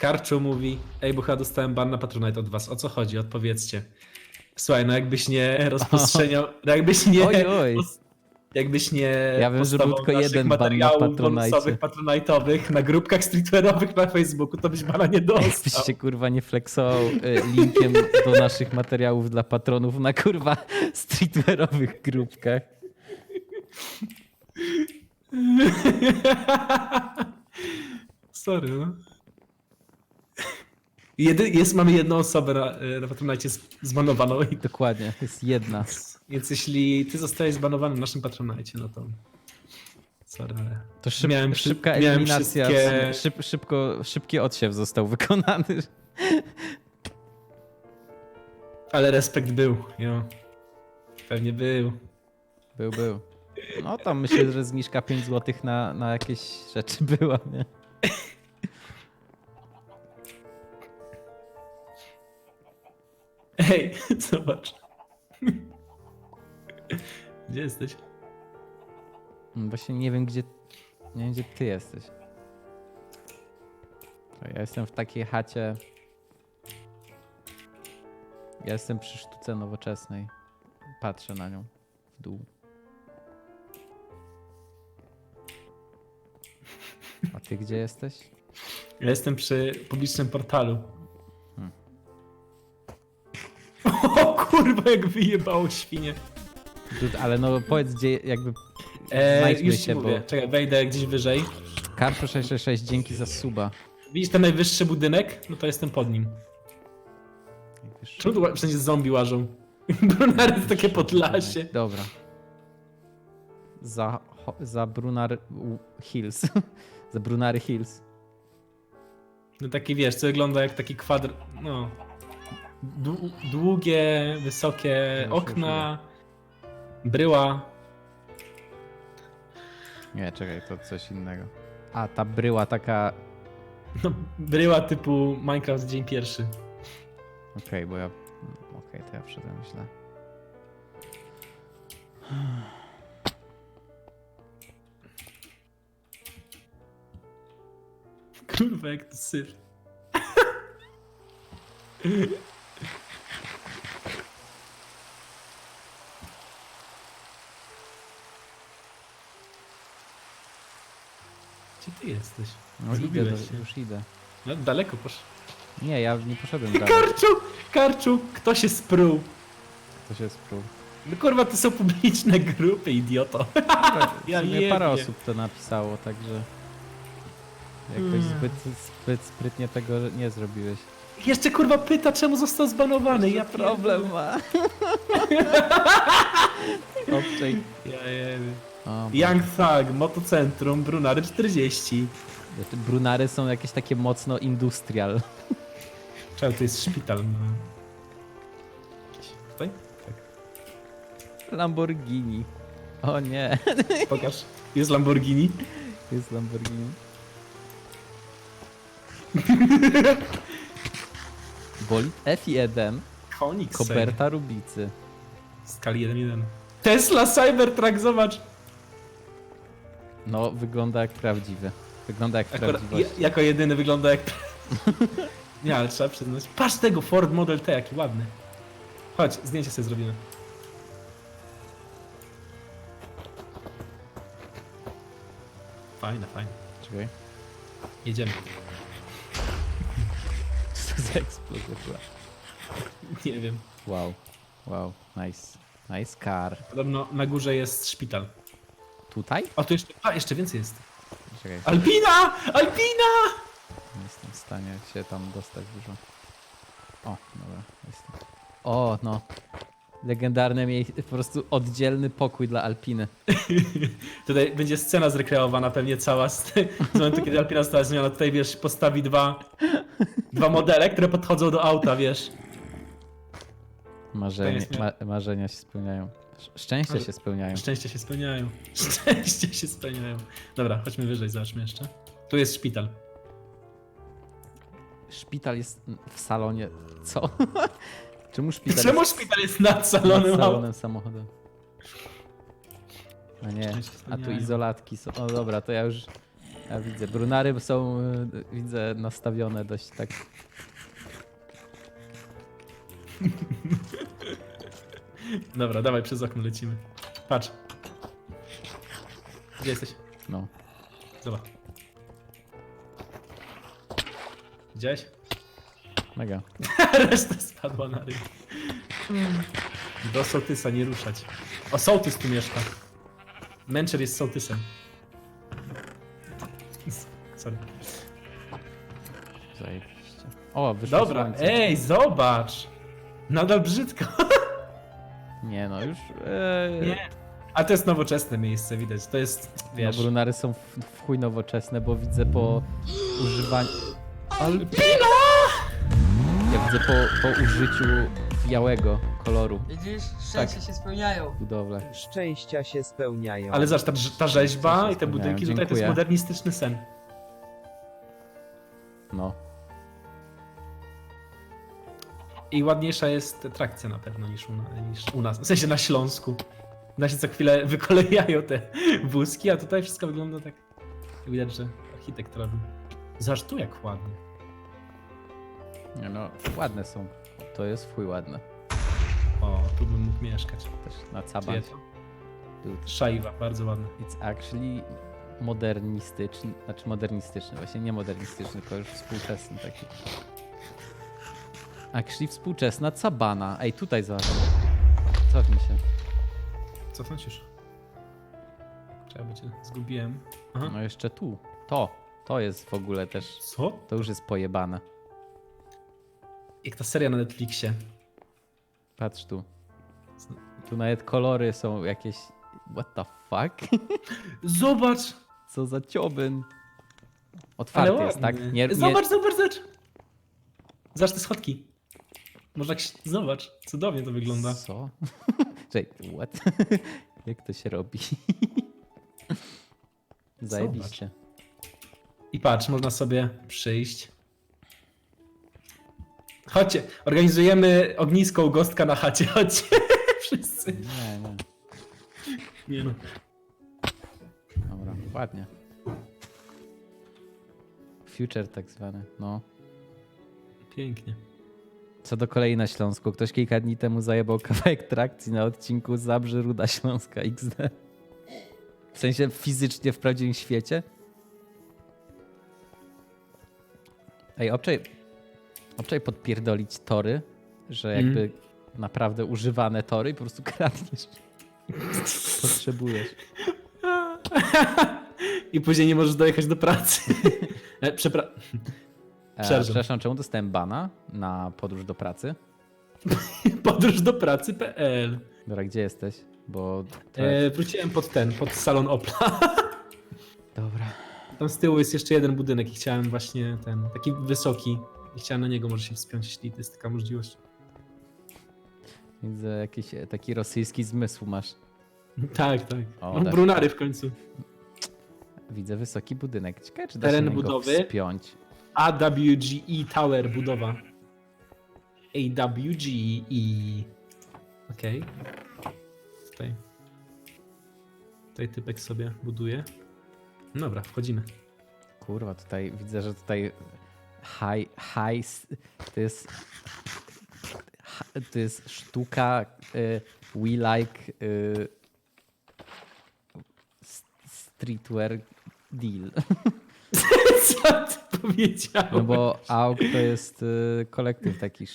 Karczu mówi, ej, bo chyba dostałem ban na Patronite od was. O co chodzi? Odpowiedzcie. Słuchaj, no jakbyś nie rozprzestrzeniał, no jakbyś nie... Oj, oj. Jakbyś nie Ja wiem, że był tylko jeden ban na materiałów bonusowych, patronite'owych na grupkach streetwearowych na Facebooku, to byś bana nie dostał. Jakbyś się kurwa nie flexował y, linkiem do naszych materiałów dla patronów na kurwa streetwearowych grupkach. Sorry, no. Jedy, jest, mamy jedną osobę na, na Patronite z- zbanowaną. I, Dokładnie, jest jedna. więc jeśli ty zostajesz zbanowany na naszym Patronite, no to... Sorry, ale... To szyb, Miałem przy- szybka miałem eliminacja, wszystkie- szyb, szybko, szybki odsiew został wykonany. Ale respekt był, jo. Pewnie był. Był, był. No tam myślę, że zniżka 5 zł na, na jakieś rzeczy była, nie? Ej, zobacz. Gdzie jesteś? Mm, Właśnie nie wiem, gdzie, nie wiem, gdzie ty jesteś. Ja jestem w takiej chacie. Ja jestem przy sztuce nowoczesnej. Patrzę na nią w dół. A ty gdzie jesteś? Ja jestem przy publicznym portalu. Kurwa, jak wyjebało świnie. Ale no powiedz gdzie jakby E, Znajdźmy już się, mówię. bo- Czekaj, wejdę gdzieś wyżej. Karpio 666, dzięki za suba. Widzisz ten najwyższy budynek? No to jestem pod nim. Czemu tu wszędzie zombie łażą? Brunary to takie podlasie. Dobra. Za, za Brunar Hills. za Brunary Hills. No taki wiesz, co wygląda jak taki kwadr... No. Dłu- Długie, wysokie Już, okna. Bryła. Nie, czekaj, to coś innego. A, ta bryła taka... No, bryła typu Minecraft dzień pierwszy. Okej, bo ja... Okej, to ja wszedłem źle. Kurwa, jak to syf. Gdzie ty jesteś? No idę, Zgubiłeś do, się. już idę. No, daleko posz. Nie, ja nie poszedłem dalej. Karczu! Karczu! Kto się spruł? To się sprół. No kurwa, to są publiczne grupy, idioto. Ja Ja parę jebie. osób to napisało, także... Jakoś Mm. zbyt, zbyt sprytnie tego nie zrobiłeś. Jeszcze kurwa pyta, czemu został zbanowany. Ja Problem ma. Obczaj. Ja. O, Young Thug, Motocentrum, Brunary 40. Znaczy, Brunary są jakieś takie mocno industrial. Czemu to jest szpital? No. Jakiś Tutaj? Tak. Lamborghini. O nie, Pokaż. Jest Lamborghini. jest Lamborghini. Bolid F1, Konik koperta Rubicy. W skali 1.1. Tesla Cybertruck, zobacz. No, wygląda jak prawdziwy. Wygląda jak Akurat je- jako jedyny wygląda jak... Nie, ale trzeba przyznać. Patrz tego Ford Model T, jaki ładny. Chodź, zdjęcie sobie zrobimy. Fajne, fajne. Czekaj. Jedziemy. Eksplozja była? Nie wiem. Wow, wow, nice. Nice car. Podobno na górze jest szpital. Tutaj? O, tu jeszcze... A, jeszcze więcej jest. Czekaj, Alpina! Alpina! nie jestem w stanie się tam dostać dużo. O, dobra, jestem. O, no. Legendarne miejsce, po prostu oddzielny pokój dla Alpiny. Tutaj będzie scena zrekreowana pewnie cała z, z momentu, kiedy Alpina została zmieniona. Tutaj, wiesz, postawi dwa, dwa modele, które podchodzą do auta, wiesz. Marzenie, nie- ma, marzenia się spełniają. Sz- Szczęście Ale- się spełniają. Szczęście się spełniają. Szczęście się spełniają. Dobra, chodźmy wyżej, zobaczmy jeszcze. Tu jest szpital. Szpital jest w salonie. Co? Czemu szpital Czemu jest szpital jest nad nad salonem auta? salonem samochodem? A nie, Szczęście a tu spełniają. izolatki są. O dobra, to ja już Ja widzę, brunary są, y, widzę, nastawione dość tak. Dobra, dawaj, przez okno lecimy. Patrz. Gdzie jesteś? No. Zobacz. Widziałeś? Mega. Reszta spadła na ryj. Do sołtysa nie ruszać. O, sołtys tu mieszka. Mencher jest sołtysem. Sorry. Zajebiście. O, wyszło Dobra, słońce. ej, zobacz! Nadal brzydko. Nie no, już. E, Nie. A to jest nowoczesne miejsce, widać. To jest, No, wiesz... brunary są w, w chuj nowoczesne, bo widzę po używaniu. Alpina! Ja widzę po, po użyciu białego koloru Widzisz, szczęście się spełniają. budowle. Szczęścia się spełniają. Ale zobacz, ta, ta rzeźba i te budynki tutaj to jest Dziękuję. modernistyczny sen. No. I ładniejsza jest trakcja na pewno niż u, na- niż u nas. W sensie na Śląsku. Na się co chwilę wykolejają te wózki, a tutaj wszystko wygląda tak. Widać, że architekt robi. Zobacz tu jak ładnie. Nie no, ładne są. To jest chuj ładne. O, tu bym mógł mieszkać. Też na caban. Szajwa, bardzo ładne. It's actually modernistyczny, znaczy modernistyczny, właśnie nie modernistyczny, tylko już współczesny taki. Actually współczesna cabana. Ej, tutaj zobacz. Cofnij się. Cofnąć już. Trzeba by cię zgubiłem. Aha. No jeszcze tu. To. To jest w ogóle też, Co? to już jest pojebane. Jak ta seria na Netflixie. Patrz tu. Tu nawet kolory są jakieś... What the fuck? Zobacz! Co za ciobyn. Otwarty jest, tak? Nie, nie... Zobacz, zobacz, zobacz! Zobacz te schodki. Można jak się... Zobacz, cudownie to wygląda. Co? Czekaj, what? Jak to się robi? Zajebiście. I patrz, można sobie przyjść. Chodźcie, organizujemy ognisko u gostka na chacie, chodźcie. Wszyscy. Nie, nie. Nie no. Ładnie. Future tak zwany, no. Pięknie. Co do kolei na Śląsku. Ktoś kilka dni temu zajebał kawałek trakcji na odcinku Zabrze Ruda Śląska XD. W sensie fizycznie w prawdziwym świecie. Ej, obczaj, obczaj podpierdolić tory, że Mhm. jakby naprawdę używane tory i po prostu kradniesz. Potrzebujesz. I później nie możesz dojechać do pracy. E, Przepra... E, Przerwę. przepraszam, czemu dostałem bana na podróż do pracy? Podróż do pracy.pl Dobra, gdzie jesteś? Bo. E, Wróciłem pod ten, pod salon Opla. Dobra. Tam z tyłu jest jeszcze jeden budynek i chciałem właśnie ten, taki wysoki. I chciałem na niego może się wspiąć, jeśli to jest taka możliwość. Widzę jakiś e, taki rosyjski zmysł masz. Tak, tak. O, no, tak. brunary w końcu. Widzę wysoki budynek. Ciekawe, czy da Teren się niego budowy. wspiąć. AWGE Tower budowa. AWGE. Okej. Tutaj. Tutaj typek sobie buduje. Dobra, wchodzimy. Kurwa, tutaj widzę, że tutaj high, high, s- to jest ha- to jest sztuka y, we like y, s- streetwear deal. Co ty powiedziałeś? No bo AUK to jest y, kolektyw taki y,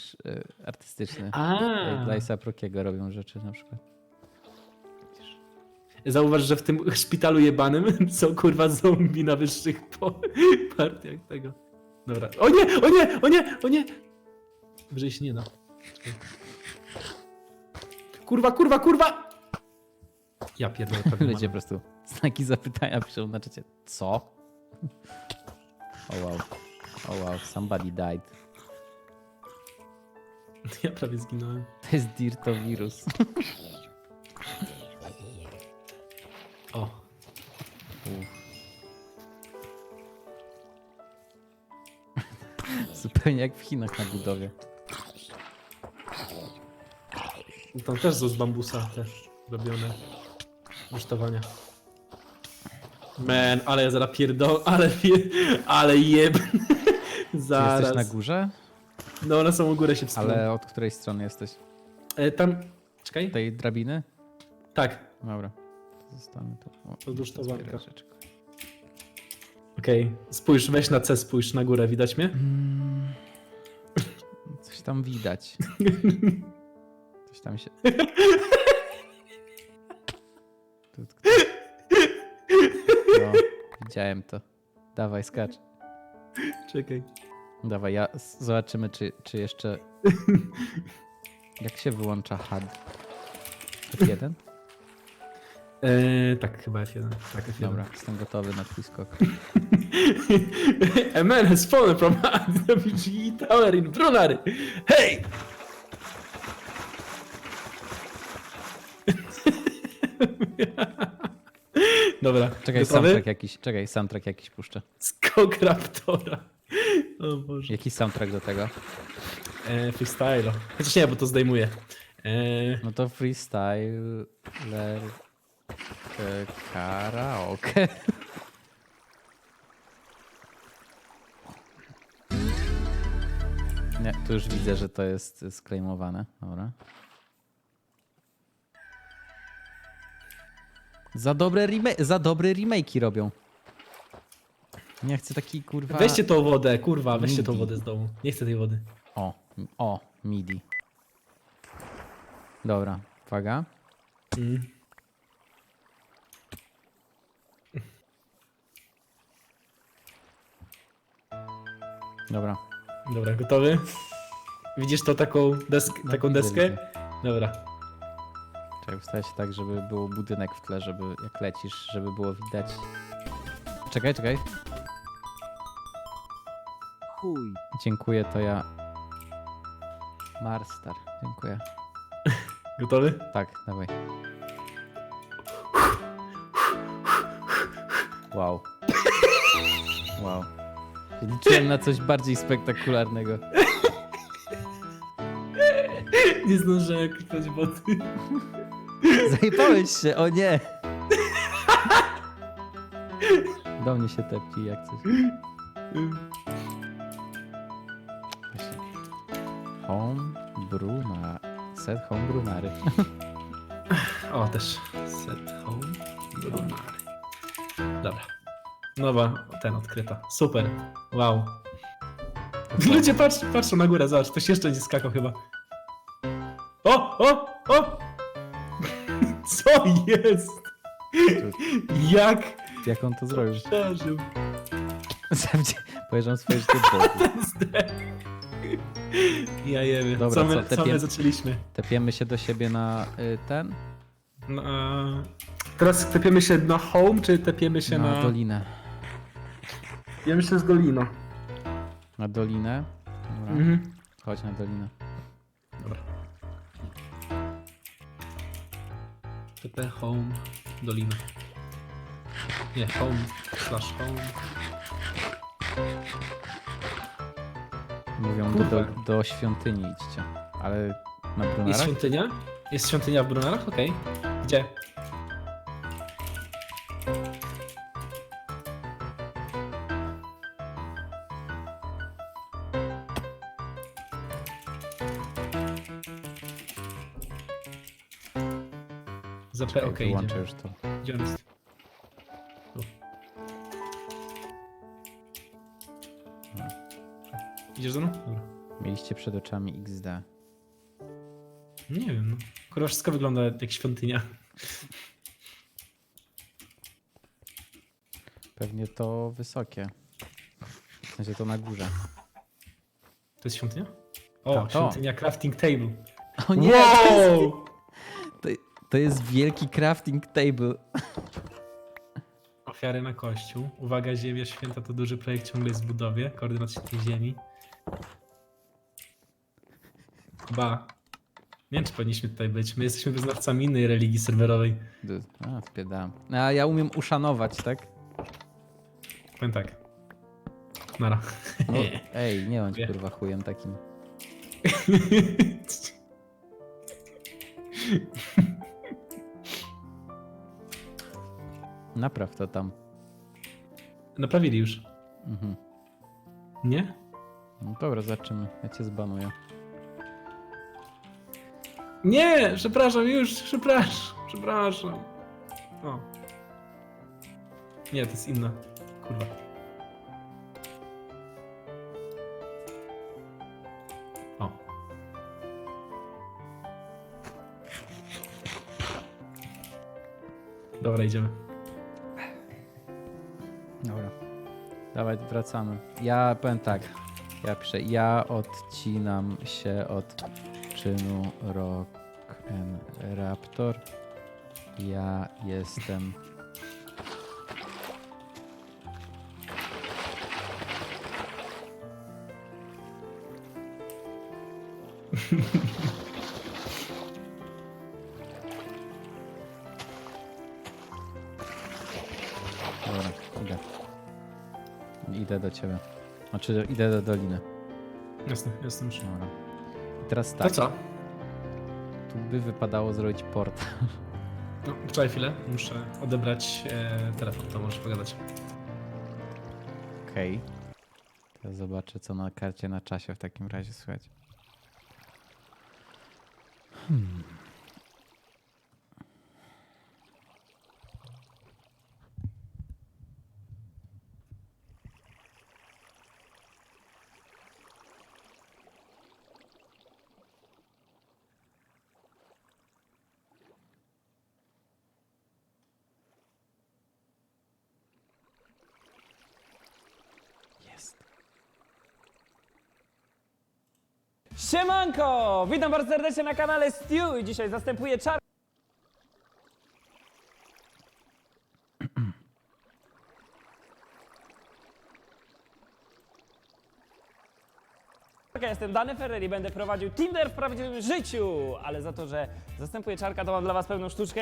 artystyczny. A, Dla Isa Prokiego robią rzeczy na przykład. Zauważ, że w tym szpitalu jebanym są kurwa zombie na wyższych po partiach tego. Dobra. O nie, o nie, o nie, o nie! Się nie. Czekaj. Kurwa, kurwa, kurwa! Ja pierdolę Ludzie po prostu znaki zapytania piszą na czacie. Co? Oh wow. Oh wow, somebody died. Ja prawie zginąłem. To jest dirtowirus. O. Zupełnie jak w Chinach na budowie. Tam też są z bambusa te robione rusztowania. Man, ale ja zaraz pierdol... Ale, ale jeb... Zaraz. jesteś na górze? No, na samą górę się wspomnę. Ale od której strony jesteś? E, tam... Czekaj. Tej drabiny? Tak. Dobra. Zostanę tu. O, Odłóż to rzeczy. Okej. Spójrz, weź na C, spójrz na górę, widać mnie? Mm, Coś tam widać. Coś tam się. Widziałem to. Dawaj, skacz. Czekaj. Dawaj, ja zobaczymy, czy, czy jeszcze. Jak się wyłącza HUD? F1? E, tak, chyba F1. Tak, F1. Dobra, jestem gotowy na twój skok. A man has fallen from WG Tower in Brunary. Hey! Dobra, Czekaj, gotowy? soundtrack jakiś, czekaj, soundtrack jakiś puszczę. Skok Raptora. O Boże. Jaki soundtrack do tego? E, freestyle. Chociaż nie, bo to zdejmuję. E, No to freestyler e, karaoke. Nie, tu już widzę, że to jest sklejmowane. Dobra. Za dobre, remake, za dobre remake'i robią. Nie chcę taki kurwa... weźcie tą wodę, kurwa, weźcie tą wodę z domu. Nie chcę tej wody. O, o, MIDI. Dobra, uwaga. Mm. Dobra. Dobra, gotowy? Widzisz to taką, desk, No, taką widzę, deskę? widzę. Dobra. Wstaję się tak, żeby był budynek w tle, żeby jak lecisz, żeby było widać. Czekaj, czekaj. Chuj. Dziękuję, to ja. Marstar, dziękuję. Gotowy? Tak, dawaj. Wow. Wow. Liczyłem na coś bardziej spektakularnego. Nie zdążyłem kliknąć wody. Zajebałeś się, o nie! Do mnie się tepci jak coś. Właśnie. Home Bruna. Set Home Brunary. O, też. Set home. Brunary. Dobra. Nowa, ten odkryta. Super. Wow. Ludzie patrz, patrzą na górę, zobacz, ktoś jeszcze nie skakał chyba. O, o, o! Co jest? Jak Jak on to zrobił? przeżył? Zawdzie Pojeżdżam swoje życie. Ja jemy. Dobra, co, my, co, co tepie- my zaczęliśmy? Tepiemy się do siebie na y, ten? No, a... Teraz tepiemy się na home, czy tepiemy się Na na... dolinę. Ja myślę z Golino. Na dolinę? Dobra. Mhm. Chodź na dolinę. Dobra. TP home, dolina. Nie, home, slash home. Mówią, do, do, do świątyni idźcie. Ale na Jest Brunarach? świątynia? Jest świątynia w Brunarach? Okej. Gdzie? Zapę, Czekaj, okej, wyłączę idziemy. już to. Gdzie on jest? Tu. Idziesz ze mną? Dobra. Mieliście przed oczami XD. Nie wiem, no. Kurwa, wszystko wygląda jak świątynia. Pewnie to wysokie. W sensie to na górze. To jest świątynia? O, Tam to. świątynia crafting table. O nie! Wow! To, jest wielki crafting table. Ofiary na kościół. Uwaga, Ziemia Święta to duży projekt, ciągle jest w budowie. Koordynat świętej ziemi. Ba. Nie wiem, czy powinniśmy tutaj być. My jesteśmy wyznawcami innej religii serwerowej. Du- A, spiedałem. A ja umiem uszanować, tak? Powiem tak. Nara. No, ej, nie bądź Nie. kurwa chujem takim. Napraw to tam. Naprawili już. Mhm. Nie? No dobra, zobaczymy. Ja cię zbanuję. Nie! Przepraszam, już, przepraszam, przepraszam. O. Nie, to jest inna. Kurwa. O. Dobra, idziemy. Dawaj, wracamy. Ja powiem tak. Ja piszę, ja odcinam się od czynu Rock and Raptor. Ja jestem. Idę do ciebie. Znaczy, idę do doliny. Jasne, jestem już. Dobra. I teraz To tak. co? Tu by wypadało zrobić port. No, poczekaj chwilę, muszę odebrać e, telefon, to możesz pogadać. Okej. Teraz zobaczę, co na karcie na czasie w takim razie słychać. Hmm. Jest. Siemanko! Witam bardzo serdecznie na kanale Stew i dzisiaj zastępuję czar... Ja Jestem Dany Ferreri, będę prowadził Tinder w prawdziwym życiu, ale za to, że zastępuję Czarka, to mam dla was pewną sztuczkę.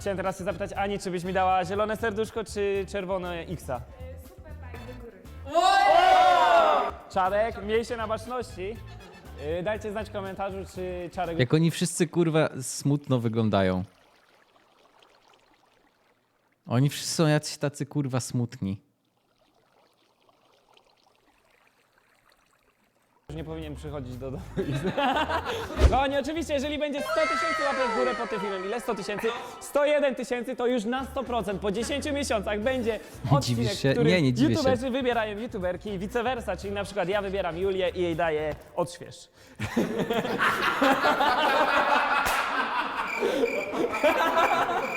Chciałem teraz się zapytać Ani, czy byś mi dała zielone serduszko, czy czerwone Xa? Czarek, miej się na baczności. Yy, dajcie znać w komentarzu, czy Czarek... Jak oni wszyscy kurwa smutno wyglądają. Oni wszyscy są jacyś tacy kurwa smutni. Już nie powinien przychodzić do domu. Kochani, oczywiście, jeżeli będzie 100 tysięcy łapek w górę pod tym filmem, ile 100 tysięcy? 101 tysięcy to już na 100% po 10 miesiącach będzie odcinek, Dziwisz się? w którym Nie, nie dziwię się. youtuberzy wybierają youtuberki i vice versa, czyli na przykład ja wybieram Julię i jej daję odśwież.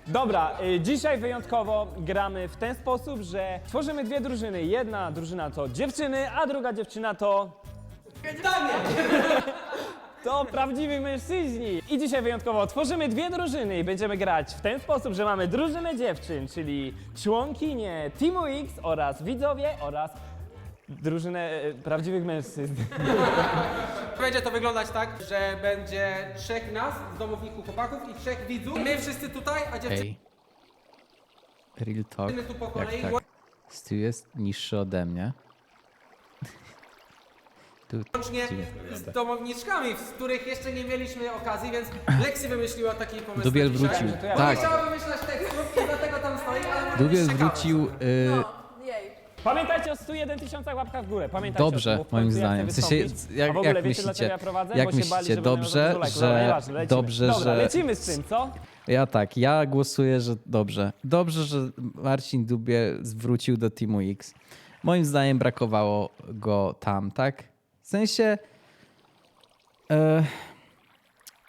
Dobra, y, dzisiaj wyjątkowo gramy w ten sposób, że tworzymy dwie drużyny. Jedna drużyna to dziewczyny, a druga dziewczyna to to prawdziwi mężczyźni. I dzisiaj wyjątkowo tworzymy dwie drużyny i będziemy grać w ten sposób, że mamy drużynę dziewczyn, czyli członkinie Teamu X oraz widzowie oraz drużynę e, prawdziwych mężczyzn. Będzie to wyglądać tak, że będzie trzech nas z domowników chłopaków i trzech widzów. My wszyscy tutaj, a dziewczyny Ej. Real talk. tu po Jak kolei. tak? Stu jest niższy ode mnie. Tu Łącznie z domowniczkami, z których jeszcze nie mieliśmy okazji, więc Lexi wymyśliła taki pomysł. Dubiel na dzisiaj. wrócił. ja- Bo Tak, nie chciała wymyślać tekstów i dlatego tam stoi, ale Dubiel ciekawe. wrócił. Y, Pamiętajcie o 101 tysiącach łapkach w górę. Pamiętajcie o Dobrze, tym, bo moim zdaniem. W sensie, jak- w ogóle jak wiecie, dlaczego myślicie? ja prowadzę? Jak bo się bali, myślicie? że będą Dobrze, miał za dużo lajków. że- nieważne, lecimy. dobrze, Dobra, że- lecimy z tym, co? Ja tak, ja głosuję, że dobrze. Dobrze, że Marcin Dubiel wrócił do Teamu X. Moim zdaniem brakowało go tam, tak? W sensie. E,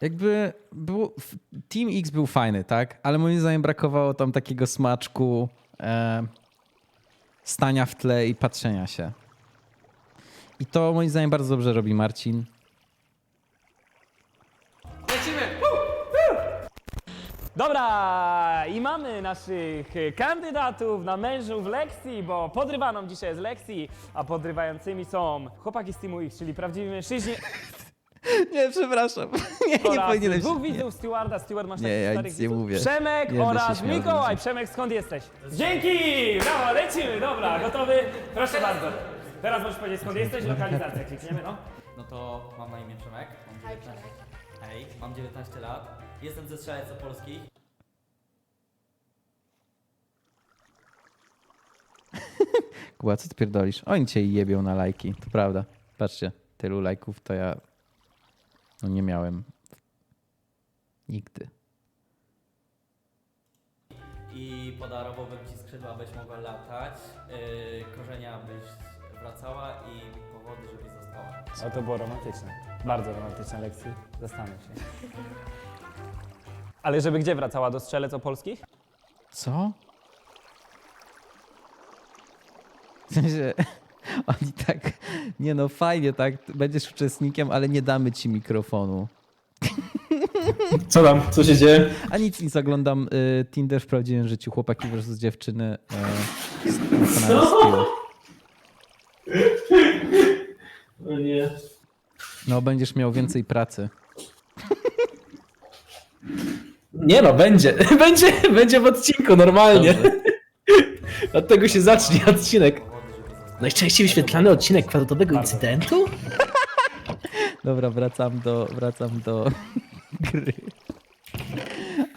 jakby był, Team X był fajny, tak? Ale moim zdaniem brakowało tam takiego smaczku e, stania w tle i patrzenia się. I to moim zdaniem bardzo dobrze robi Marcin. Dobra, i mamy naszych kandydatów na mężów Lexi, bo podrywaną dzisiaj jest Lexi, a podrywającymi są chłopaki z Teamu X, czyli prawdziwi mężczyźni Nie, przepraszam. Nie, nie oraz powinienem się. dwóch widzów Stewarda. Steward masz Nie, takich ja starych nic nie widzów? mówię. Przemek Nie będę się oraz śmiał Mikołaj. Przemek, skąd jesteś? Dzięki! Brawo, lecimy, dobra, gotowy? Proszę bardzo. Teraz możesz powiedzieć skąd jesteś, lokalizacja klikniemy, no. No to mam na imię Przemek. Mam 19... Hej, mam 19 lat. Jestem ze Strzelec Opolskich. Kuba, co ty pierdolisz? Oni cię jebią na lajki, to prawda. Patrzcie, tylu lajków to ja no nie miałem nigdy. I podarowałbym ci skrzydła, byś mogła latać, yy, korzenia byś wracała i powody, żebyś została. O, to było romantyczne. Bardzo romantyczne lekcje. Zastanów się. Ale żeby gdzie wracała? Do strzelec opolskich? Co? W sensie, oni tak, nie no fajnie, tak, będziesz uczestnikiem, ale nie damy ci mikrofonu. Co tam? Co się dzieje? A nic, nic, oglądam y, Tinder w prawdziwym życiu, chłopaki versus dziewczyny. Y, z- z kanału Steel. O nie. No, będziesz miał więcej pracy. Nie no, będzie. Będzie, będzie w odcinku, normalnie. Dobrze. Od tego się zacznie odcinek. Najczęściej wyświetlany odcinek kwadratowego incydentu? Dobra, wracam do, wracam do gry.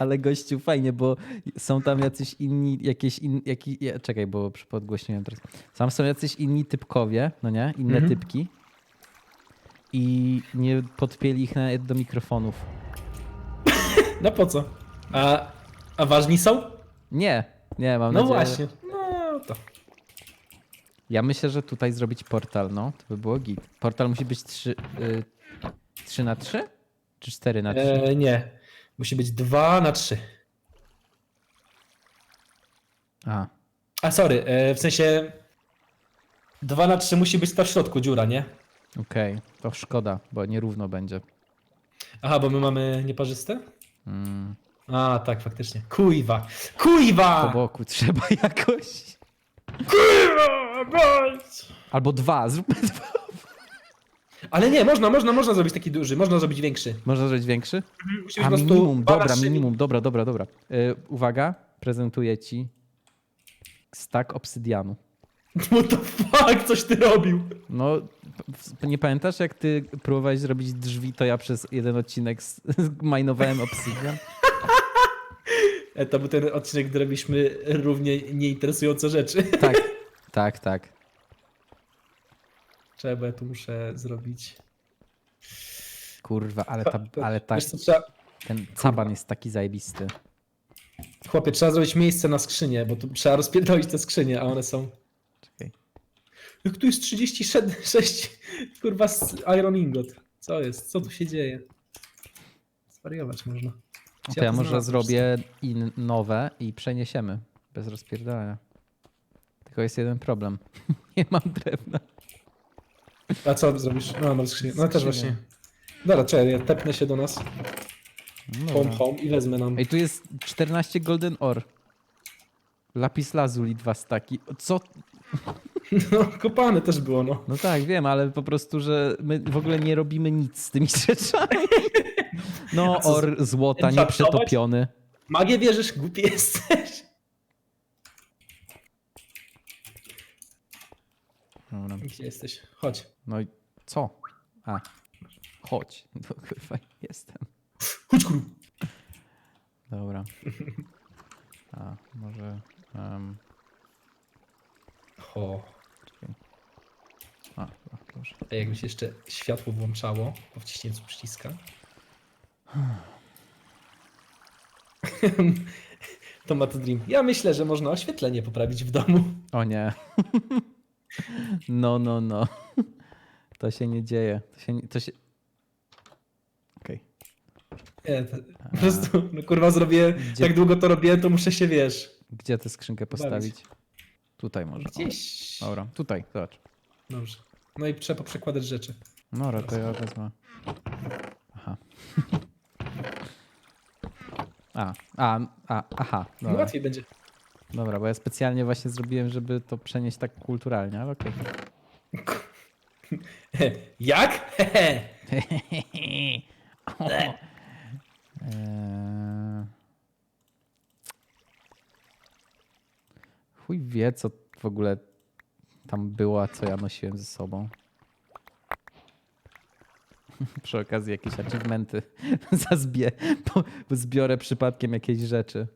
Ale gościu, fajnie, bo są tam jacyś inni, jakieś in, jaki, ja, czekaj, bo podgłośniłem teraz. Tam są jacyś inni typkowie, no nie? Inne Mhm. typki. I nie podpięli ich nawet do mikrofonów. No po co? A, a ważni są? Nie, nie, mam No nadzieję. właśnie. No to. Ja myślę, że tutaj zrobić portal, no, to by było git. Portal musi być 3, y, 3 na 3? Czy 4 na 3? E, nie. Musi być 2 na 3. A, A sorry, e, w sensie 2 na 3 musi być ta w środku dziura, nie? okej. To szkoda, bo nierówno będzie. Aha, bo my mamy nieparzyste? Mm. A, tak, faktycznie. Kujwa! Kujwa! Po boku trzeba jakoś. Kujwa! bądź! Albo dwa, zróbmy dwa. Ale nie, można, można, można zrobić taki duży, można zrobić większy. Można zrobić większy? Musi być A po prostu minimum, dwa dobra, minimum, dobra, dobra, dobra. Y, uwaga, prezentuję ci stack obsydianu. What the fuck, coś ty robił? No, p- nie pamiętasz jak ty próbowałeś zrobić drzwi, to ja przez jeden odcinek s- majnowałem obsydian? E, to był ten odcinek, gdy robiliśmy równie nieinteresujące rzeczy. Tak, tak, tak. Ja tu muszę zrobić... Kurwa, ale, ta, ale ta, Wiesz co, trzeba... ten caban jest taki zajebisty. Chłopie, trzeba zrobić miejsce na skrzynię, bo tu trzeba rozpierdolić te skrzynie, a one są... Czekaj. Jak tu jest 36, kurwa, z Iron Ingot. Co jest? Co tu się dzieje? Zwariować można. No to ja może zrobię in nowe i przeniesiemy. Bez rozpierdalania. Tylko jest jeden problem. Nie mam drewna. A co zrobisz? No, no skrzynię. No też właśnie. Dobra, czekaj, ja tepnę się do nas. No Home, dobra. home i wezmę nam. Ej, tu jest 14 golden ore. Lapis lazuli dwa staki. Co? No, kopane też było, no. No tak, wiem, ale po prostu, że my w ogóle nie robimy nic z tymi rzeczami. No, or złota nieprzetopiony. Magię wierzysz? Głupi jesteś. Dobra. Gdzie jesteś? Chodź. No i co? A, chodź. No, kurwa, jestem. Chodź, kuru. Dobra. A, może... Um, O, a, a, proszę. a jakby się jeszcze światło włączało po wciśnięciu przyciska. To Matt Dream. Ja myślę, że można oświetlenie poprawić w domu. O nie. No, no, no. To się nie dzieje. To się, to się... Okej. Nie, to, po prostu, no kurwa, zrobię, Gdzie- tak długo to robiłem, to muszę się, wiesz, Gdzie tę skrzynkę postawić? Tutaj może. O, gdzieś. Dobra, tutaj, zobacz. Dobrze. No i trzeba przekładać rzeczy. Dobra, to ja wezmę. Aha. A, a, a, aha. No Dobra. łatwiej będzie. Dobra, bo ja specjalnie właśnie zrobiłem, żeby to przenieść tak kulturalnie, ale okej. Jak? Eee, Chuj wie, co w ogóle tam było, a co ja nosiłem ze sobą. Przy okazji jakieś achievementy zazbie, bo zbiorę przypadkiem jakieś rzeczy.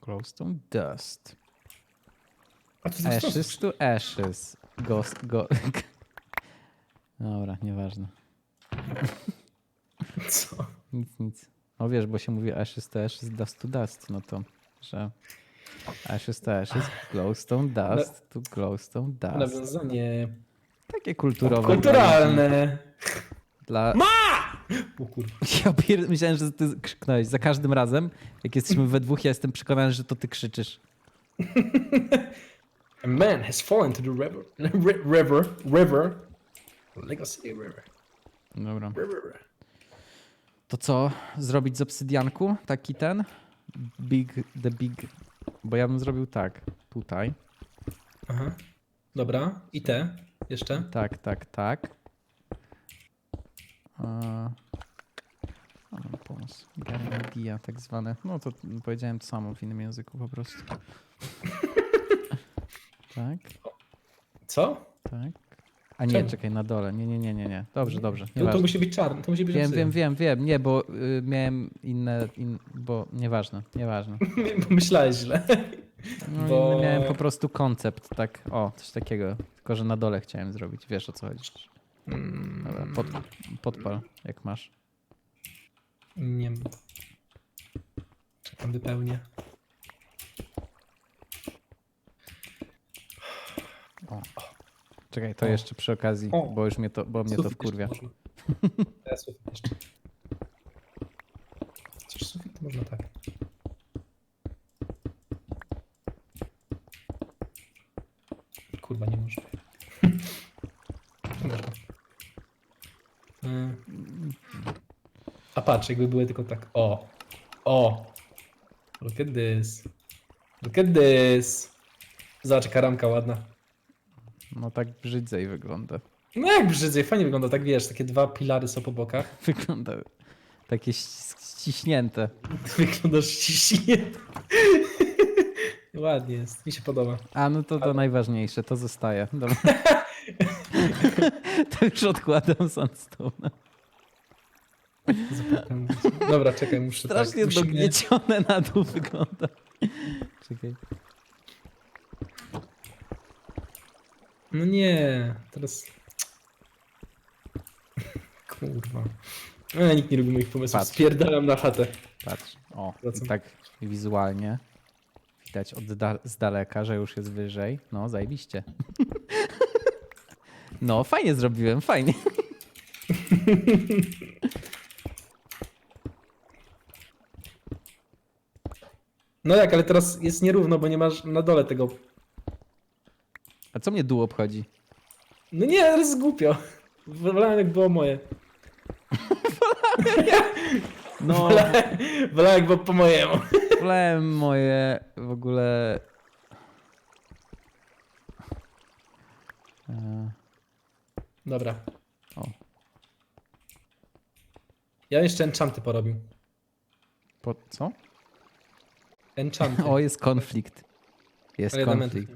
Glowstone Dust. A to Ashes to Ashes. Ghost, go... Dobra, nieważne. Co? Nic, nic. No wiesz, bo się mówi ashes to ashes, dust to dust, no to, że ashes to ashes, glowstone dust to glowstone dust. Nawiązanie Takie kulturowe. kulturalne. Dla... O kurwa. Ja pier... myślałem, że ty krzyknąłeś. Za każdym razem, jak jesteśmy we dwóch, ja jestem przekonany, że to ty krzyczysz. A man has fallen to the river. ri- River. River. Legacy River. Dobra. River. To co? Zrobić z obsydianku? Taki ten? Big, the big... Bo ja bym zrobił tak. Tutaj. Aha. Dobra. I te. Jeszcze. Tak, tak, tak. A... Mam pomysł. Garnidia tak zwane. No to powiedziałem to samo w innym języku po prostu. tak, Co? tak. A nie, Czemu? czekaj, na dole. Nie, nie, nie, nie, nie. Dobrze, dobrze. To Nieważne. musi być czarny. To musi być Wiem, wiem, wiem, wiem. Nie, bo y, miałem inne, in, bo nieważne, nieważne. Bo Myślałeś źle. No, Bo- miałem po prostu koncept, tak, o, coś takiego. Tylko, że na dole chciałem zrobić. Wiesz o co chodzi. Mm, Dobra, pod, podpal, jak masz. Nie wiem. Czekam wypełnię. Czekaj, to jeszcze przy okazji, O. bo już mnie to, bo mnie to Sufit wkurwia. jeszcze można. Teraz sufit jeszcze. Sufit można tak. Kurwa, nie można. Y. A patrz, jakby były tylko tak. O! O! Look at this. Look at this. Zobacz, jaka ramka ładna. No tak brzydzej wygląda. No jak brzydzej, fajnie wygląda, tak wiesz, takie dwa pilary są po bokach. Wygląda takie ści- ściśnięte. Wyglądasz ściśnięty. Ładnie jest, mi się podoba. A no to to najważniejsze, to zostaje. Dobra. to już odkładam sandstone. Dobra, czekaj, muszę Strasznie tak, dogniecione na dół wygląda. Czekaj. No nie, teraz... Kurwa. No, nikt nie lubi moich pomysłów, Patrz. spierdalam na chatę. Patrz. O, Wracam. i tak wizualnie widać od da- z daleka, że już jest wyżej. No, zajebiście. No, fajnie zrobiłem, fajnie. No jak, ale teraz jest nierówno, bo nie masz na dole tego... A co mnie dół obchodzi? No nie, teraz jest głupio. Wolałem jak było moje. No, Wolałem, wolałem jak było po mojemu. wolałem moje w ogóle... E, Dobra. O. Ja jeszcze enchanty porobił. po, co? Enchanty. O, jest konflikt. Jest Ale konflikt.